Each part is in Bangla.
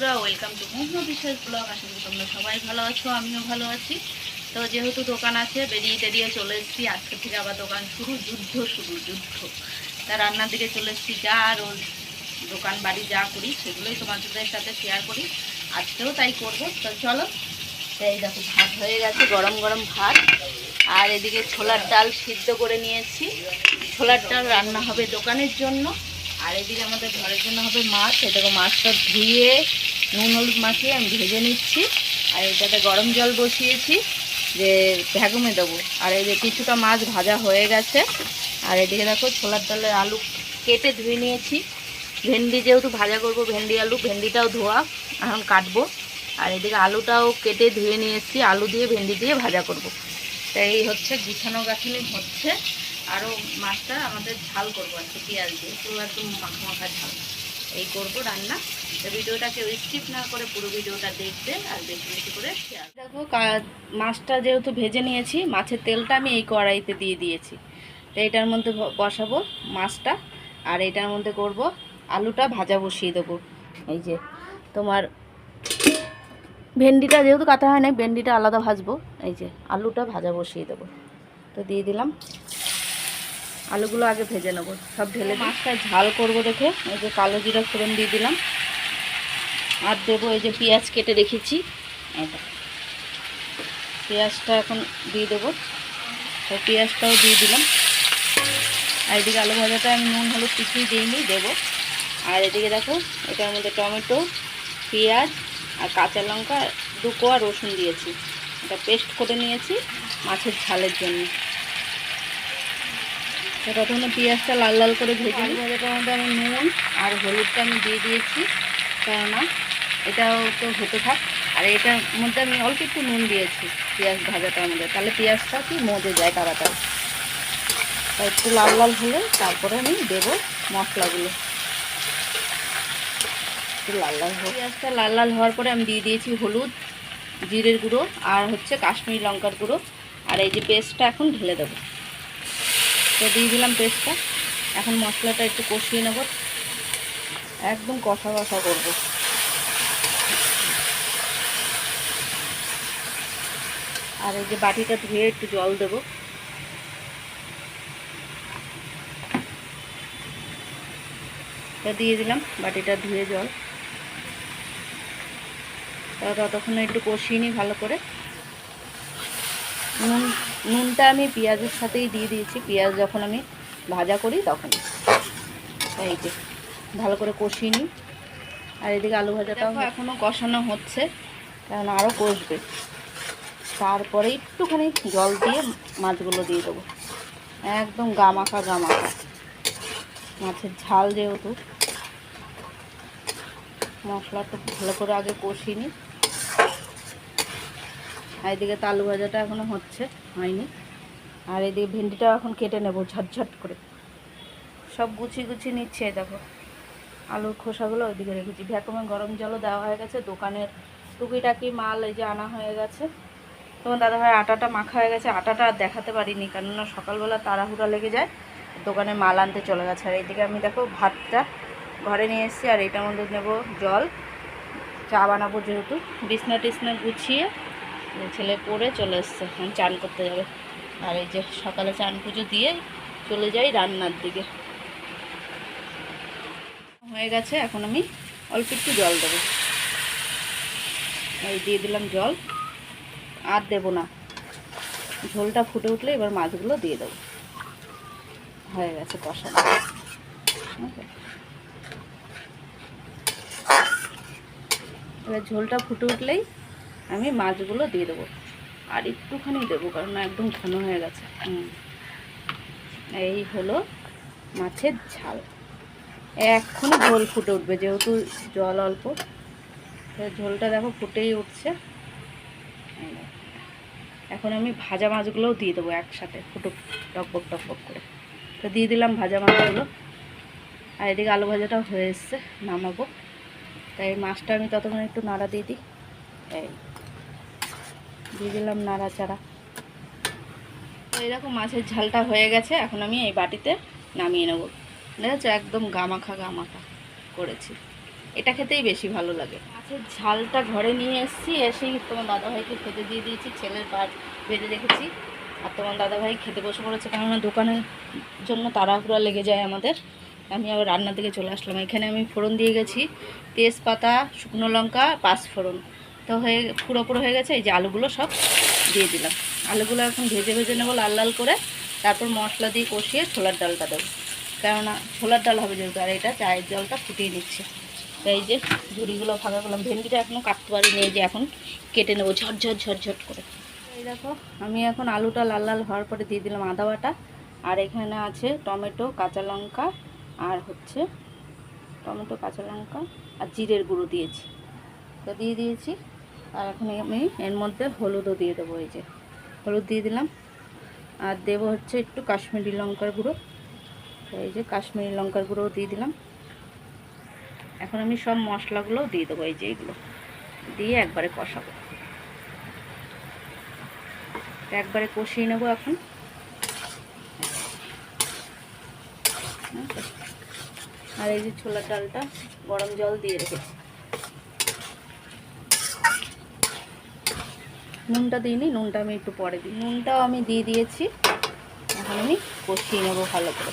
বন্ধুরা ওয়েলকাম টু মুগ্ন বিশেষ ব্লগ আশা করি তোমরা সবাই ভালো আছো, আমিও ভালো আছি। তো যেহেতু দোকান আছে, বেরিয়ে টেরিয়ে চলে এসেছি। আজকে থেকে আবার দোকান শুরু, যুদ্ধ শুরু, যুদ্ধ। তা রান্নার দিকে চলে এসেছি, যা রোজ দোকান বাড়ি যা করি, সেগুলোই তোমাদের সাথে শেয়ার করি। আজকেও তাই করব। তো চলো, এই দেখো, ভাত হয়ে গেছে, গরম গরম ভাত। আর এদিকে ছোলার ডাল সিদ্ধ করে নিয়েছি। ছোলার ডাল রান্না হবে দোকানের জন্য। আর এদিকে আমাদের ঘরের জন্য হবে মাছ। এটাকে মাছটা ধুয়ে, নুন হলুদ মাখিয়ে আমি ভেজে নিচ্ছি। আর এটাতে গরম জল বসিয়েছি, যে ভ্যাগুমে দেবো। আর এই যে কিছুটা মাছ ভাজা হয়ে গেছে। আর এদিকে দেখো ছোলার ডালের আলু কেটে ধুয়ে নিয়েছি। ভেন্ডি যেহেতু ভাজা করব, ভেন্ডি আলু, ভেন্ডিটাও ধোয়া, এখন কাটবো। আর এদিকে আলুটাও কেটে ধুয়ে নিয়ে এসেছি আলু দিয়ে, ভেন্ডি দিয়ে ভাজা করব। তাই এই হচ্ছে গুছানো গাছানি হচ্ছে। আরও মাছটা আমাদের ঝাল করব আর কি পেঁয়াজ দিয়ে। পুরো একদম মাখা মাখা ঝাল। এই করব রান্না। তো ভিডিওটা কেউ স্কিপ না করে পুরো ভিডিওটা দেখবে আর বেশি বেশি করে দেখো মাছটা যেহেতু ভেজে নিয়েছি, মাছের তেলটা আমি এই কড়াইতে দিয়ে দিয়েছি। তো এটার মধ্যে বসাবো মাছটা আর এটার মধ্যে করব আলুটা ভাজা বসিয়ে দেবো। এই যে, তোমার ভেন্ডিটা যেহেতু কাটা হয় না ভেন্ডিটা আলাদা ভাজবো। এই যে, আলুটা ভাজা বসিয়ে দেবো। তো দিয়ে দিলাম। আলুগুলো আগে ভেজে নেব, সব ঢেলে মাছটা ঝাল করব দেখে, এই যে কালো জিরা ফোড়ন দিয়ে দিলাম। আর দেবো এই যে পেঁয়াজ কেটে রেখেছি। এটা পেঁয়াজটা এখন দিয়ে দেবো। তো পেঁয়াজটাও দিয়ে দিলাম। আর এদিকে আলু ভাজাটা আমি নুন, হলুদ কিছুই দিইনি, দেবো। আর এদিকে দেখো, এটার মধ্যে টমেটো, পেঁয়াজ আর কাঁচা লঙ্কা দু কোয়া রসুন দিয়েছি। এটা পেস্ট করে নিয়েছি মাছের ঝালের জন্য। প্রথমে পেঁয়াজটা লাল লাল করে ভেজে নিই। ভাজাটার মধ্যে আমি নুন আর হলুদটা আমি দিয়ে দিয়েছি কেননা এটাও তো হতে থাক। আর এটার মধ্যে আমি অল্প একটু নুন দিয়েছি পেঁয়াজ ভাজাটার মধ্যে। তাহলে পেঁয়াজটা কি মজে যায় তাড়াতাড়ি। তা একটু লাল লাল হলে তারপরে আমি দেবো মশলাগুলো। একটু লাল লাল হোক। পেঁয়াজটা লাল লাল হওয়ার পরে আমি দিয়ে দিয়েছি হলুদ জিরের গুঁড়ো আর হচ্ছে কাশ্মীরি লঙ্কার গুঁড়ো। আর এই যে পেস্টটা এখন ঢেলে দেবো। তো দিয়ে দিলাম পেস্টটা। এখন মশলাটা একটু কষিয়ে নেব। একদম কষা কষা করব। আর এই যে বাটিটা ধুয়ে একটু জল দেবো। দিয়ে দিলাম বাটিটা ধুয়ে জল। ততক্ষণে একটু কষিয়ে নিই ভালো করে। নুন নুনটা আমি পেঁয়াজের সাথেই দিয়ে দিয়েছি। পেঁয়াজ যখন আমি ভাজা করি তখন। এই যে ভালো করে কষিয়ে নিই। আর এদিকে আলু ভাজাটাও এখনও কষানো হচ্ছে। কারণ আরও কষবে। তারপরে একটুখানি জল দিয়ে মাছগুলো দিয়ে দেবো। একদম গামাখা গামাখা। মাছের ঝাল যেহেতু মশলাটা ভালো করে আগে কষিয়ে নিই। আর এদিকে তো আলু ভাজাটা এখনও হচ্ছে, হয়নি। আর এদিকে ভেন্ডিটাও এখন কেটে নেব ঝটঝট করে। সব গুছিয়ে গুছিয়ে নিচ্ছে দেখো। আলুর খোসাগুলো ওইদিকে রেখেছি। ভ্যাকুমে গরম জলও দেওয়া হয়ে গেছে, দোকানের টুকিটাকি মাল এই যে আনা হয়ে গেছে। তোমার দাদাভাই আটাটা মাখা হয়ে গেছে, আটাটা আর দেখাতে পারিনি, কেননা সকালবেলা তাড়াহুড়া লেগে যায়, দোকানে মাল আনতে চলে গেছে। আর এইদিকে আমি দেখো ভাতটা ঘরে নিয়ে এসেছি, আর এইটার মধ্যে নেব জল। চা বানাবো যেহেতু। বিছনা টিছনা গুছিয়ে ছেলে পড়ে চলে এসছে, এখন চান করতে যাবে। আর এই যে সকালে চান পুজো দিয়ে চলে যাই রান্নার দিকে। হয়ে গেছে, এখন আমি অল্প একটু জল দেবো। এই দিয়ে দিলাম জল, আর দেবো না। ঝোলটা ফুটে উঠলে এবার মাছগুলো দিয়ে দেবো। হয়ে গেছে Okay. এবার ঝোলটা ফুটে উঠলেই আমি মাছগুলো দিয়ে দেবো। আর একটুখানি দেবো, কারণ একদম ঘন হয়ে গেছে। এই হলো মাছের ঝাল। এক্ষুনি ঝোল ফুটে উঠবে, যেহেতু জল অল্প। ঝোলটা দেখো ফুটেই উঠছে। এখন আমি ভাজা মাছগুলোও দিয়ে দেবো একসাথে, ফুটুক, টকবক টকবক করে। তো দিয়ে দিলাম ভাজা মাছগুলো। আর এদিকে আলু ভাজাটাও হয়ে এসছে, নামাবো। তাই মাছটা আমি ততক্ষণ একটু নাড়া দিয়ে দিই। এই। দিয়ে দিলাম নাড়াচাড়া। তো এরকম মাছের ঝালটা হয়ে গেছে, এখন আমি এই বাটিতে নামিয়ে নেব। দেখেছ? একদম গামাখা গামাখা করেছি। এটা খেতেই বেশি ভালো লাগে। মাছের ঝালটা ঘরে নিয়ে এসেছি এসেই তোমার দাদাভাইকে খেতে দিয়ে দিয়েছি, ছেলের পাট বেঁধে রেখেছি। আর তোমার দাদাভাই খেতে বসে পড়েছে, কেননা দোকানের জন্য তাড়াহুড়া লেগে যায় আমাদের। আমি আবার রান্নার দিকে চলে আসলাম। এখানে আমি ফোড়ন দিয়ে গেছি, তেজপাতা, শুকনো লঙ্কা পাঁচ ফোড়ন তো হয়ে পুরো পুরো হয়ে গেছে, এই যে আলুগুলো সব দিয়ে দিলাম। আলুগুলো এখন ভেজে ভেজে নেব লাল লাল করে, তারপর মশলা দিয়ে কষিয়ে ছোলার ডালটা দেবো। কেননা ছোলার ডাল হবে যেহেতু, আর এটা চায়ের জলটা ফুটিয়ে নিচ্ছে। তো এই যে ঝুড়িগুলো ফাঁকা করলাম ভেন্ডিটা এখনও কাটতে পারিনি, এই যে এখন কেটে নেব ঝটঝট ঝটঝট করে। এই দেখো, আমি এখন আলুটা লাল লাল হওয়ার পরে দিয়ে দিলাম আদা বাটা। আর এখানে আছে টমেটো, কাঁচা লঙ্কা, আর হচ্ছে টমেটো, কাঁচা লঙ্কা, আর জিরের গুঁড়ো দিয়েছি। তো দিয়ে দিয়েছি। আর এখন আমি এর মধ্যে হলুদও দিয়ে দেবো এই যে। হলুদ দিয়ে দিলাম। আর দেবো হচ্ছে একটু কাশ্মীরি লঙ্কার গুঁড়ো। এই যে কাশ্মীরি লঙ্কার গুঁড়োও দিয়ে দিলাম। এখন আমি সব মশলাগুলোও দিয়ে দেবো এই যে এইগুলো দিয়ে একবারে কষাবো। একবারে কষিয়ে নেব এখন। আর এই যে ছোলার ডালটা গরম জল দিয়ে রেখেছি। নুনটা দিইনি, নুনটা আমি একটু পরে দিই। নুনটাও আমি দিয়ে দিয়েছি, এখন আমি কষিয়ে নেব ভালো করে।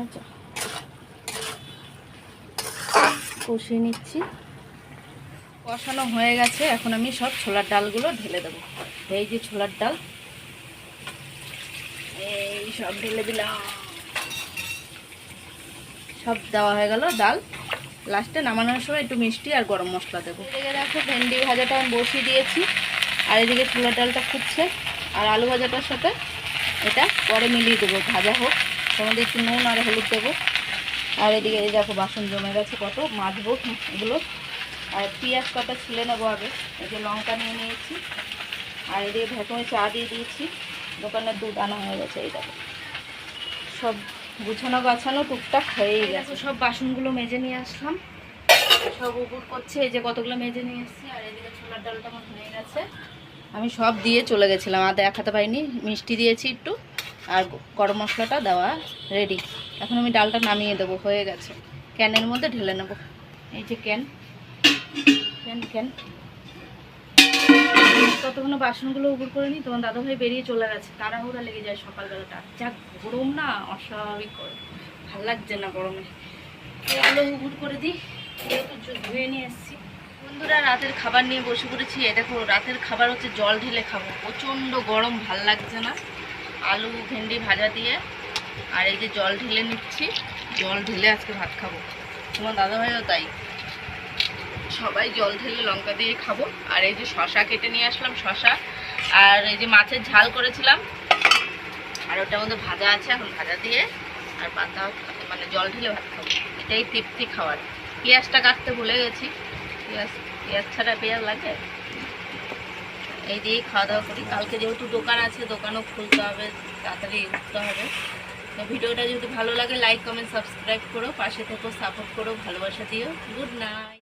আচ্ছা। কষিয়ে নিচ্ছি। কষানো হয়ে গেছে, এখন আমি সব ছোলার ডালগুলো ঢেলে দেবো। এই যে ছোলার ডাল, এই সব ঢেলে দিলাম। সব দেওয়া হয়ে গেল ডাল। লাস্টে নামানোর সময় একটু মিষ্টি আর গরম মশলা দেবো। দেখো ভেন্ডি ভাজাটা আমি বসিয়ে দিয়েছি। আর এদিকে ছোলার ডালটা ফুটছে আর আলু ভাজাটার সাথে এটা পরে মিলিয়ে দেবো। ভাজা হোক তোমাদের একটু নুন আর হলুদ দেবো। আর এদিকে এই দেখো বাসন জমে গেছে কত, মাজবো এগুলো। আর পেঁয়াজ কটা ছিলে নেব আগে। এই যে লঙ্কা নিয়ে নিয়েছি। আর এদিকে ভেতরে চা দিয়ে দিয়েছি। দোকানের দুধ আনা হয়ে গেছে, এই দেখো। সব গুছানো গাছানো টুকটাক হয়েই গেছে। সব বাসনগুলো মেজে নিয়ে আসলাম। সব উপর করছে এই যে কতগুলো মেজে নিয়ে এসেছি আর এদিকে ছোলার ডালটা আমার হয়ে গেছে। আমি সব দিয়ে চলে গেছিলাম আর দেখাতে পাইনি মিষ্টি দিয়েছি একটু আর গরম মশলাটা দেওয়া রেডি এখন আমি ডালটা নামিয়ে দেবো হয়ে গেছে। ক্যানের মধ্যে ঢেলে নেব। এই যে ক্যান ক্যান ক্যান। ততক্ষণ বাসনগুলো উপর করে নিই তোমার দাদাভাই বেরিয়ে চলে গেছে। তাড়াহুড়া লেগে যায় সকালবেলাটা। যা গরম না অস্বাভাবিক করে ভালো লাগছে না গরমে। এগুলো উপর করে দিই ধুয়ে নিয়ে এসেছি। বন্ধুরা, রাতের খাবার নিয়ে বসে পড়েছি। এ দেখো, রাতের খাবার হচ্ছে জল ঢেলে খাব। প্রচণ্ড গরম, ভালো লাগছে না। আলু, ভেন্ডি ভাজা দিয়ে আর এই যে জল ঢেলে নিচ্ছি। জল ঢেলে আজকে ভাত খাব। তোমার দাদাভাইও তাই। সবাই জল ঢেলে লঙ্কা দিয়ে খাব। আর এই যে শশা কেটে নিয়ে আসলাম, শশা। আর এই যে মাছের ঝাল করেছিলাম। আর ওটার মধ্যে ভাজা আছে, এখন ভাজা দিয়ে আর পাতা মানে জল ঢেলে ভাত খাব। এটাই তৃপ্তি খাওয়ার। পেঁয়াজটা কাটতে ভুলে গেছি। পেঁয়াজ পেঁয়াজ ছাড়া পেঁয়াজ লাগে? এই দিয়েই খাওয়া দাওয়া করি। কালকে যেহেতু দোকান আছে, দোকানও খুলতে হবে, তাড়াতাড়ি উঠতে হবে। তো ভিডিওটা যদি ভালো লাগে লাইক কমেন্ট সাবস্ক্রাইব করো, পাশে থেকো সাপোর্ট করো, ভালোবাসা দিও। Good night